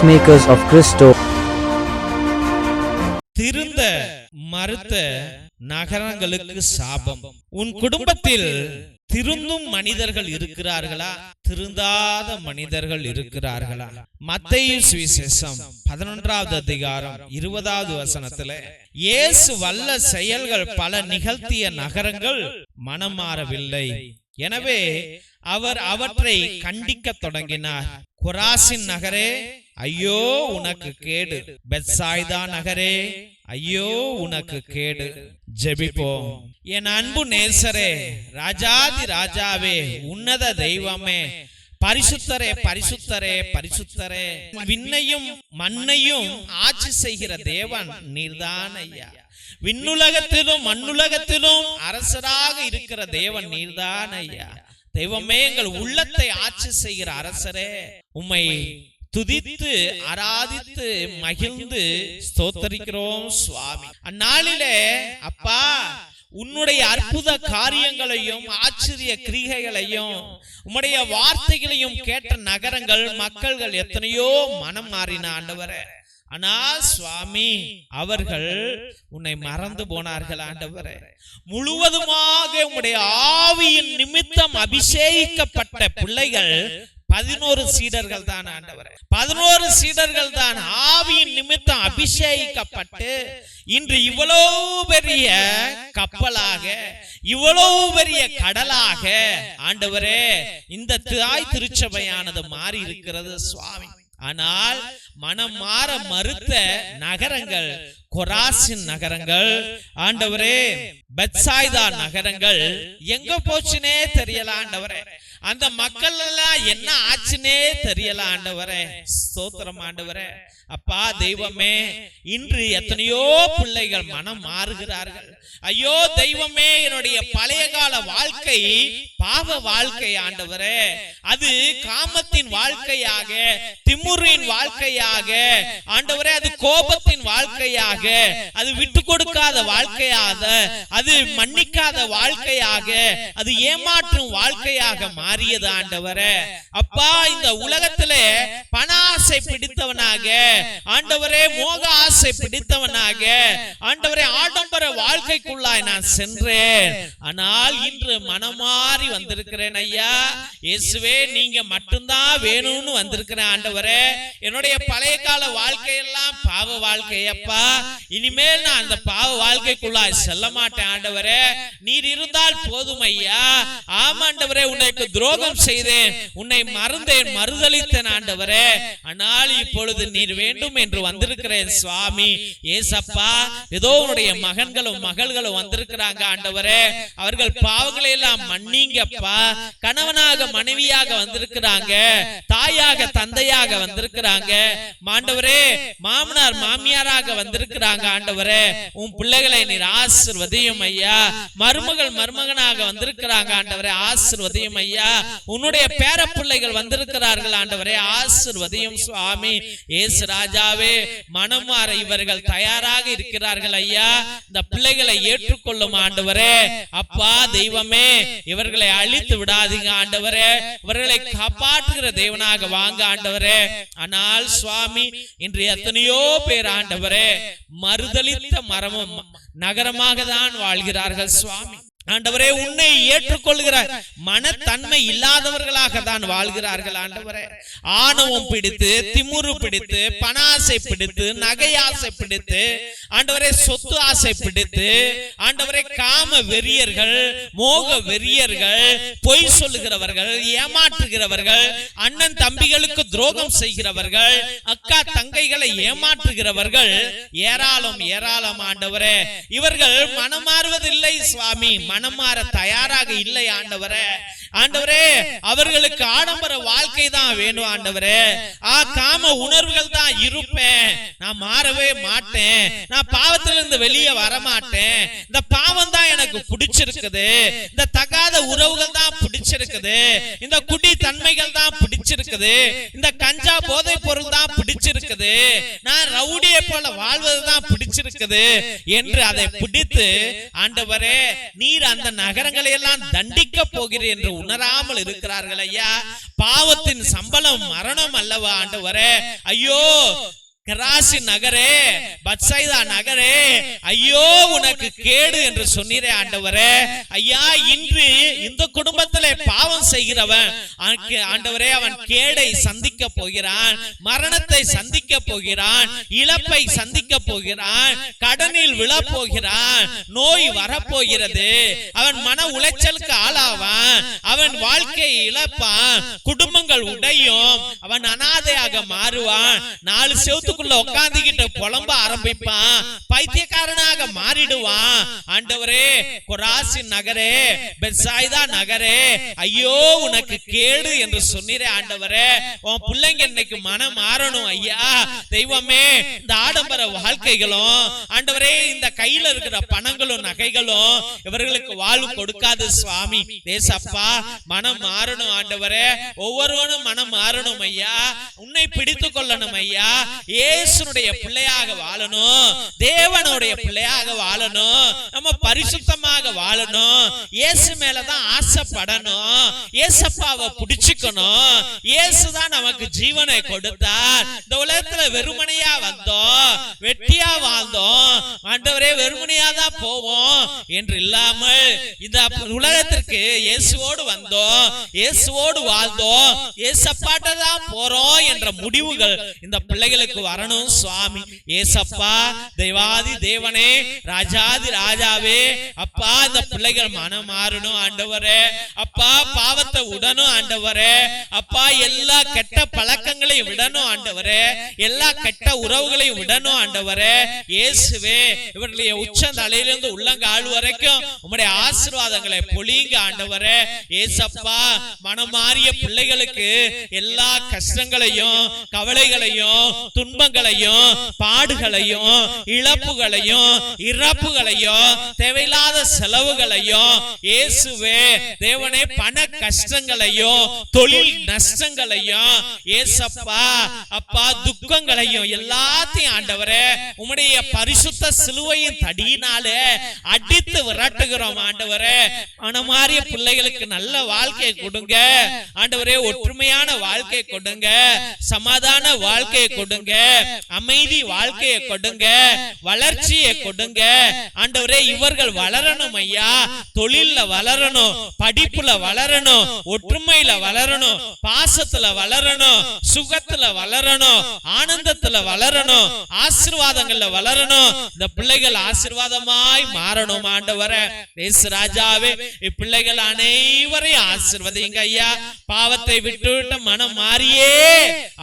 Peacemakers of Christo. திருந்த மறுத்த நகரங்களுக்கு சாபம். உன் குடும்பத்தில் திருந்தும் மனிதர்கள் இருக்கிறார்களா? திருந்தாத மனிதர்கள் இருக்கிறார்களா? மத்திய சுவிசேஷம் பதினொன்றாவது அதிகாரம் இருபதாவது வசனத்துல இயேசு வல்ல செயல்கள் பல நிகழ்த்திய நகரங்கள் மனம் மாறவில்லை எனவே அவர் அவற்றை கண்டிக்க தொடங்கினார். கொராசின் நகரே ஐயோ உனக்கு கேடு. பெட்சாய்தா நகரே ஐயோ உனக்கு கேடு. ஜெபிப்போம். என் அன்பு நேசரே ராஜாதி ராஜாவே உன்னத தெய்வமே பரிசுத்தரே பரிசுத்தரே பரிசுத்தரே. விண்ணையும் மண்ணையும் ஆட்சி செய்கிற தேவன் நீர்தான் ஐயா. விண்ணுலகத்திலும் மண்ணுலகத்திலும் அரசராக இருக்கிற தேவன் நீர்தான் ஐயா. தெய்வமே எங்கள் உள்ளத்தை ஆட்சி செய்கிற அரசரே உம்மை துதித்து ஆராதித்து மகிழ்ந்து ஸ்தோத்தரிக்கிறோம் சுவாமி. அந்நாளிலே அப்பா உன்னுடைய அற்புத காரியங்களையும் ஆச்சரிய கிரிகைகளையும் உம்முடைய வார்த்தைகளையும் கேட்ட நகரங்கள் மக்கள்கள் எத்தனையோ மனம் மாறின ஆண்டவரே. ஆனால் சுவாமி அவர்கள் உன்னை மறந்து போனார்கள் ஆண்டவரே. முழுவதுமாக உம்முடைய ஆவியின் நிமித்தம் அபிஷேகிக்கப்பட்ட பிள்ளைகள் பதினோரு சீடர்கள் தான் ஆண்டவரே. பதினோரு சீடர்கள் தான் ஆவியின் நிமித்தம் அபிஷேகிக்கப்பட்டு இன்று இவ்வளவு பெரிய கப்பலாக இவ்வளவு பெரிய கடலாக ஆண்டவரே இந்த தாய் திருச்சபையானது மாறி இருக்கிறது சுவாமி. ஆனால் மனம் மாற மறுத்த நகரங்கள் கொராசின் நகரங்கள். ஆண்டவரே பெத்சாய்தா நகரங்கள். எங்க போச்சுனே தெரியல ஆண்டவரே. அந்த மக்கள் எல்லாம் என்ன ஆச்சுனே தெரியல ஆண்டவரே. ஸ்தோத்திரம் ஆண்டவரே. அப்பா தெய்வமே இன்று எத்தனையோ பிள்ளைகள் மனம் மாறுகிறார்கள். ஐயோ தெய்வமே என்னுடைய பழைய கால வாழ்க்கை பாவ வாழ்க்கை ஆண்டவரே. அது காமத்தின் வாழ்க்கையாக திமுறின் வாழ்க்கையாக. ஆண்டவரே அது கோபத்தின் வாழ்க்கையாக. அது விட்டு கொடுக்காத வாழ்க்கையாக. அது மன்னிக்காத வாழ்க்கையாக. அது ஏமாற்றும் வாழ்க்கையாக மாறியது ஆண்டவரே. அப்பா இந்த உலகத்திலே பண ஆசை பிடித்தவனாக. ஆண்டவரே மோக ஆசை பிடித்தவனாக. ஆண்டவரே ஆடம்பர வாழ்க்கைக்குள்ளாய் நான் சென்றேன். ஆனால் இன்று மனமாறி வந்திருக்கிறேன் ஐயா. இயேசுவே நீங்க மட்டும்தான் வேணும்னு வந்திருக்கிறேன் ஆண்டவரே என்னுடைய பழைய கால வாழ்க்கையெல்லாம் பாவ வாழ்க்கை அப்பா இனிமேல் நான் அந்த பாவ வாழ்க்கைக்குள்ளாய் செல்ல மாட்டேன் ஆண்டவரே. நீர் இருந்தால் போதும் ஐயா. ஆமாண்டவரே உன்னைக்கு துரோகம் செய்தேன். உன்னை மறந்தேன் மறுதளித்தேன் ஆண்டவரே. ஆனால் இப்பொழுது நீர் வேண்டும் என்று வந்திருக்கிறேன் சுவாமி. ஏசப்பா ஏதோ உன்னுடைய மகன்களும் மகள்களும் வந்திருக்கிறாங்க ஆண்டவரே. அவர்கள் பாவங்களை எல்லாம் மன்னிங்கப்பா. கணவனாக மனைவியாக வந்திருக்கிறாங்க. தாயாக தந்தையாக வந்திருக்கிறாங்க. ஆண்டவரே மாமனார் மாமியாராக வந்திருக்கிறாங்க ஆண்டவரே. உன் பிள்ளைகளை நீர் ஆசிர்வதையும் ஐயா. மருமகள் மருமகனாக வந்திருக்கிறாங்க ஆண்டவரே ஆசிர்வதியும் ஐயா. உன்னுடைய பேர பிள்ளைகள் வந்திருக்கிறார்கள் ஆண்டவரே ஆசிர்வதியும் சுவாமி. ஏசு ராஜாவே மனம் மாற இவர்கள் தயாராக இருக்கிறார்கள் ஐயா. இந்த பிள்ளைகளை ஏற்றுக்கொள்ளும் ஆண்டவரே. அப்பா தெய்வமே இவர்களை அழித்து விடாதீங்க ஆண்டவரே. இவர்களை காப்பாற்றுகிற தேவனாக வாங்க ஆண்டவரே. ஆனால் சுவாமி இன்று எத்தனையோ பேர் ஆண்டவரே மறுதலித்த மரமும் நகரமாக தான் வாழ்கிறார்கள் சுவாமி. ஆண்டவரே உன்னை ஏற்றுக்கொள்கிறார். மனத்தன்மை இல்லாதவர்களாக தான் வாழ்கிறார்கள் ஆண்டவரே. ஆணவம் பிடித்து திமுரு பிடித்து பணாசை பிடித்து நகையாசை பிடித்து ஆண்டவரே சொத்து ஆசை பிடித்து ஆண்டவரே காம வெறியர்கள் மோக வெறியர்கள் பொய் சொல்லுகிறவர்கள் ஏமாற்றுகிறவர்கள் அண்ணன் தம்பிகளுக்கு துரோகம் செய்கிறவர்கள் அக்கா தங்கைகளை ஏமாற்றுகிறவர்கள் ஏராளம் ஏராளம் ஆண்டவரே. இவர்கள் மனமாறுவதில்லை சுவாமி மன மாற தயாராக இல்லை ஆண்டவரை. ஆண்டவரே அவர்களுக்கு ஆடம்பர வாழ்க்கை தான் வேணும் ஆண்டவரே. ஆ காம உணர்வுகள் தான் இருப்பேன். நான் மாறவே மாட்டேன். நான் பாவத்திலிருந்து வெளியே வர மாட்டேன் இந்த பாவம் தான் எனக்கு பிடிச்சிருக்குது. இந்த தகாத உறவுகள் தான் பிடிச்சிருக்குது. இந்த குடி தன்மைகள் தான் பிடிச்சிருக்குது. இந்த கஞ்சா போதை பொருள் தான் பிடிச்சிருக்குது. நான் ரவுடியை போல வாழ்வது தான் பிடிச்சிருக்குது. என்று அதை பிடித்து ஆண்டவரே நீர் அந்த நகரங்களை எல்லாம் தண்டிக்க போகிறீர் என்று உணராமல் இருக்கிறார்கள் ஐயா. பாவத்தின் சம்பளம் மரணம் அல்லவா ஆண்டவரே. ஐயோ கராசி நகரே பத்சைதா நகரே ஐயோ உனக்கு கேடு என்று சொன்னீரே ஆண்டவரே. ஐயா இன்று இந்த குடும்பத்திலே பாவம் செய்கிறவன் ஆண்டவரே அவன் கேடை சந்திக்க போகிறான் மரணத்தை சந்திக்க போகிறான் இழப்பை சந்திக்க போகிறான் கடனில் விழப்போகிறான் நோய் வரப்போகிறது. அவன் மன உளைச்சலுக்கு ஆளாவான் அவன் வாழ்க்கையை இழப்பான் குடும்பங்கள் உடையும் அவன் அனாதையாக மாறுவான் நாலு வீட்டுக்குள்ள உட்கார்ந்துகிட்டு புலம்ப ஆரம்பிப்பான். பைத்தியக்காரனாக மாறிடுவான். ஆண்டவரே கொராசி நகரே பெட்சாய்தா நகரே ஐயோ உனக்கு கேடு என்று சொன்னீரே ஆண்டவரே. உன் பிள்ளைங்க இன்னைக்கு மனம் மாறணும் ஐயா. தெய்வமே இந்த ஆடம்பர வாழ்க்கைகளும் ஆண்டவரே இந்த கையில இருக்கிற பணங்களும் நகைகளும் இவர்களுக்கு வாழ்வு கொடுக்காது சுவாமி. தேசப்பா மனம் மாறணும் ஆண்டவரே. ஒவ்வொருவனும் மனம் மாறணும் ஐயா. உன்னை பிடித்துக் கொள்ளணும் ஐயா. ஏ இயேசுனுடைய பிள்ளையாக வாழணும். தேவனுடைய பிள்ளையாக வாழணும். நம்ம பரிசுத்தமாக வாழணும். இயேசு மேலதான் ஆசைப்படணும். இயேசப்பாவை பிடிச்சுக்கணும். இயேசுதான் நமக்கு ஜீவனை கொடுத்தார். இந்த உலகத்துல வெறுமனையா வந்தோம். வெட்டியா வாழ்ந்தோம். ஆண்டவரே வெறுமனையா தான் போவோம் என்று இல்லாமல் இந்த உலகத்திற்கு இயேசுவோடு வந்தோம். இயேசுவோடு வாழ்ந்தோம். இயேசப்பாட்ட தான் போறோம் என்ற முடிவுகள் இந்த பிள்ளைகளுக்கு வரணும் சுவாமி. ஏசப்பா தெய்வாதி தேவனே ராஜாதி ராஜாவே. அப்பா இந்த பிள்ளைகள் மனம் மாறணும் ஆண்டவரே. அப்பா பாவத்தை விடணும் ஆண்டவரே. அப்பா எல்லா கெட்ட பழக்கங்களையும் விடணும் ஆண்டவரே. எல்லா கெட்ட உறவுகளையும் விடணும் ஆண்டவரே. இயேசுவே இவர்களுடைய உச்ச தலையிலிருந்து உள்ளங்கால் வரைக்கும் உம்முடைய ஆசீர்வாதங்களை பொழிங்க ஆண்டவரே. ஏசப்பா மனம் மாறிய பிள்ளைகளுக்கு எல்லா கஷ்டங்களையும் கவலைகளையும் துன்பங்களையும் பாடுகளையும் இழப்புகளையும் இறப்புகளையும் தேவையில்லாத செலவுகளையும் இயேசுவே தேவனே பண கஷ்டங்களையும் தொழில் நஷ்டங்களையும் ஏசப்பா அப்பா துக்கங்களையும் எல்லாத்தையும் ஆண்டவரே உம்முடைய பரிசுத்த சிலுவையின் தடியினாலே அடித்து விரட்டுகிறோம் ஆண்டவரே. மனமாறிய பிள்ளைகளுக்கு நல்ல வாழ்க்கையை கொடுங்க. ஆண்டவரே ஒற்றுமையான வாழ்க்கை கொடுங்க. சமாதான வாழ்க்கையை கொடுங்க. அமைதி வாழ்க்கையை கொடுங்க வளர்ச்சியை கொடுங்க. ஆண்டவரே இவர்கள் வளரணும் ஐயா. தொழில்ல வளரணும் படிப்புல வளரணும் ஒற்றுமையில வளரணும் பாசத்துல வளரணும் சுகத்துல வளரணும் ஆனந்தத்துல வளரணும் ஆசிர்வாதங்கள்ல வளரணும். இந்த பிள்ளைகள் ஆசிர்வாதமாய் மாறணும் ஆண்டவர. இயேசு ராஜாவே இப்பிள்ளைகள் அனைவரையும் ஆசிர்வதிங்க ஐயா. பாவத்தை விட்டு விட்டுவிட்ட மனம் மாறியே.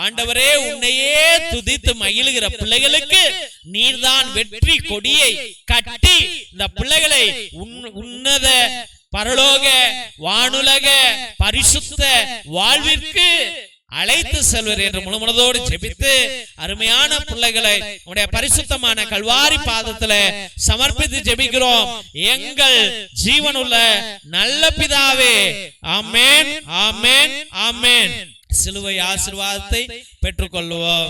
ஆண்டவரே உன்னையே துதி துதித்து மகிழ்கிற பிள்ளைகளுக்கு நீர்தான் வெற்றி கொடியை கட்டி இந்த பிள்ளைகளை உன்னத பரலோக வானுலக பரிசுத்த வாழ்விற்கு அழைத்து செல்வர் என்று முழுமனதோடு ஜெபித்து அருமையான பிள்ளைகளை உடைய பரிசுத்தமான கல்வாரி பாதத்துல சமர்ப்பித்து ஜெபிக்கிறோம். எங்கள் ஜீவனுள்ள நல்ல பிதாவே ஆமென் ஆமென் ஆமென். சிலுவை ஆசிர்வாதத்தை பெற்றுக்கொள்வோம்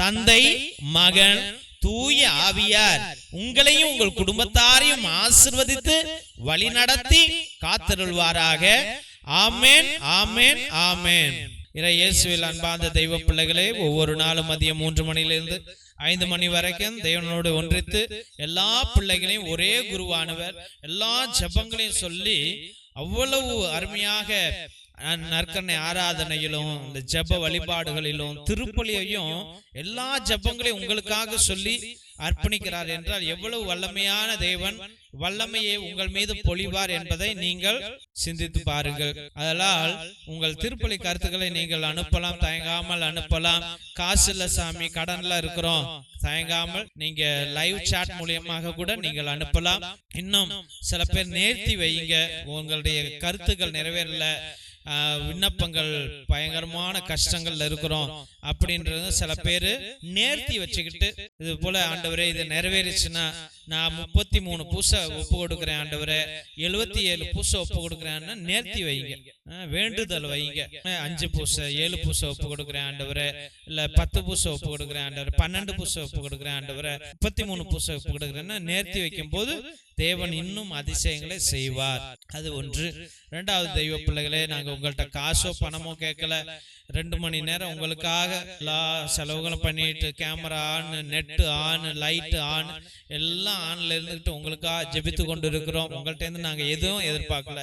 தந்தை மகன் தூய ஆவியார். உங்களையும் உங்கள் குடும்பத்தாரையும் ஆசிர்வதித்து வழிநடத்தி காத்தருள்வாராக. ஆமென் ஆமென் ஆமென் இறை இயேசுவில் அன்பார்ந்த தெய்வ பிள்ளைகளே ஒவ்வொரு நாளும் மதியம் மூன்று மணியிலிருந்து ஐந்து மணி வரைக்கும் தேவனோடு ஒன்றித்து எல்லா பிள்ளைகளையும் ஒரே குருவானவர். எல்லா ஜெபங்களையும் சொல்லி அவ்வளவு அருமையாக நற்கண்ணை ஆராதனையிலும் இந்த ஜெப வழிபாடுகளிலும் திருப்பலியையும் எல்லா ஜெபங்களையும் உங்களுக்காக சொல்லி அர்ப்பணிக்கிறார் என்றால் எவ்வளவு வல்லமையான தேவன் வல்லமையை உங்கள் மீது பொழிவார் என்பதை நீங்கள் சிந்தித்து பாருங்கள். அதனால் உங்கள் திருப்பலி கருத்துக்களை நீங்கள் அனுப்பலாம் தயங்காமல் அனுப்பலாம். காசு இல்ல சாமி கடன்ல இருக்கிறோம் தயங்காமல் நீங்க லைவ் சாட் மூலியமாக கூட நீங்கள் அனுப்பலாம். இன்னும் சில பேர் நேர்த்தி வையுங்க உங்களுடைய கருத்துக்கள் நிறைவேறல விண்ணப்பங்கள் பயங்கரமான கஷ்டங்கள்ல இருக்கிறோம் அப்படின்றது சில பேர் நேர்த்தி வச்சுக்கிட்டு இது போல ஆண்டவரே இது நிறைவேறிச்சுன்னா நான் முப்பத்தி மூணு பூசை ஒப்பு கொடுக்குறேன் ஆண்டவரே. எழுபத்தி ஏழு பூசை ஒப்பு கொடுக்குறேன்னு நேர்த்தி வைங்க. வேண்டுதல் வைங்க. அஞ்சு பூசை ஏழு பூசை ஒப்பு கொடுக்குறேன் ஆண்டவரே. இல்ல பத்து பூசை ஒப்பு கொடுக்குறேன் ஆண்டவர். பன்னெண்டு பூசை ஒப்பு கொடுக்குறேன் ஆண்டவரே. முப்பத்தி மூணு பூசை ஒப்பு கொடுக்குறேன்னா நேர்த்தி வைக்கும் போது தேவன் இன்னும் அதிசயங்களை செய்வார். அது ஒன்று. ரெண்டாவது தெய்வ பிள்ளைகளே நாங்க உங்கள்ட்ட காசோ பணமோ கேட்கல. ரெண்டு மணி நேரம் உங்களுக்காக எல்லா செலவுகளும் பண்ணிட்டு camera on net on light on எல்லாம் ஆன்ல இருந்துகிட்டு உங்களுக்காக ஜெபித்து கொண்டு இருக்கிறோம் உங்கள்ட்ட இருந்து நாங்க எதுவும் எதிர்பார்க்கல.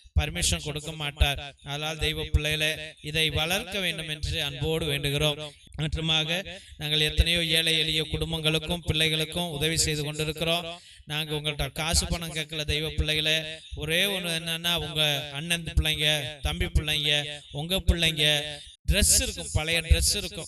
பர்மிஷன் கொடுக்க மாட்டார். அதனால் தெய்வ பிள்ளைகளே இதை வளர்க்க வேண்டும் என்று அன்போடு வேண்டுகிறோம். மற்றுமாக நாங்கள் எத்தனையோ ஏழை எளிய குடும்பங்களுக்கும் பிள்ளைகளுக்கும் உதவி செய்து கொண்டிருக்கிறோம். நாங்க உங்கள்ட்ட காசு பணம் கேட்கல தெய்வ பிள்ளைகளே. ஒரே ஒண்ணு என்னன்னா உங்க அண்ணன் பிள்ளைங்க தம்பி பிள்ளைங்க உங்க பிள்ளைங்க Dress இருக்கும் பழைய Dress இருக்கும்.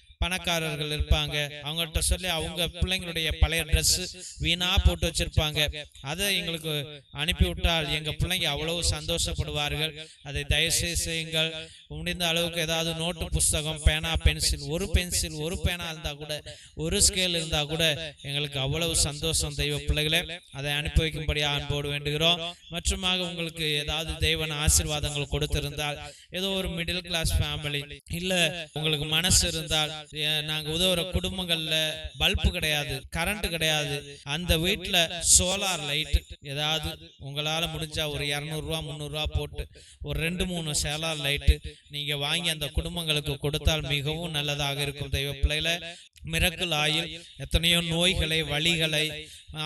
பணக்காரர்கள் இருப்பாங்க. அவங்கள்ட்ட சொல்லி அவங்க பிள்ளைங்களுடைய பழைய Dress வீணா போட்டு வச்சிருப்பாங்க. அதை எங்களுக்கு அனுப்பி விட்டால் எங்க பிள்ளைங்க அவ்வளவு சந்தோஷப்படுவார்கள். அதை தயவுசெய்து செய்யுங்கள். முடிந்த அளவுக்கு ஏதாவது நோட்டு புஸ்தகம் பேனா பென்சில் ஒரு பென்சில் ஒரு பேனா இருந்தால் கூட ஒரு ஸ்கேல் இருந்தால் கூட எங்களுக்கு அவ்வளவு சந்தோஷம் தெய்வ பிள்ளைகளே. அதை அனுப்பி வைக்கும்படியாக அன்போடு வேண்டுகிறோம். மற்றுமாக உங்களுக்கு ஏதாவது தெய்வன ஆசீர்வாதங்கள் கொடுத்திருந்தால் ஏதோ ஒரு மிடில் கிளாஸ் ஃபேமிலி இல்லை உங்களுக்கு மனசு இருந்தால் நாங்கள் உதவுற குடும்பங்களில் பல்பு கிடையாது கரண்ட் கிடையாது. அந்த வீட்டில் சோலார் லைட் ஏதாவது உங்களால் முடிஞ்சால் ஒரு இரநூறுவா முந்நூறுரூவா போட்டு ஒரு ரெண்டு மூணு சோலார் லைட்டு நீங்க வாங்கி அந்த குடும்பங்களுக்கு கொடுத்தால் மிகவும் நல்லதாக இருக்கும். தெய்வ பிள்ளைகளை மிரக்கல் ஆயில் எத்தனையோ நோய்களை வலிகளை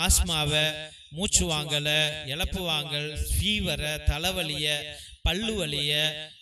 ஆஸ்மாவை மூச்சு வாங்கல இழப்பு வாங்கல் ஃபீவரை தலைவலிய பல்லு வலிய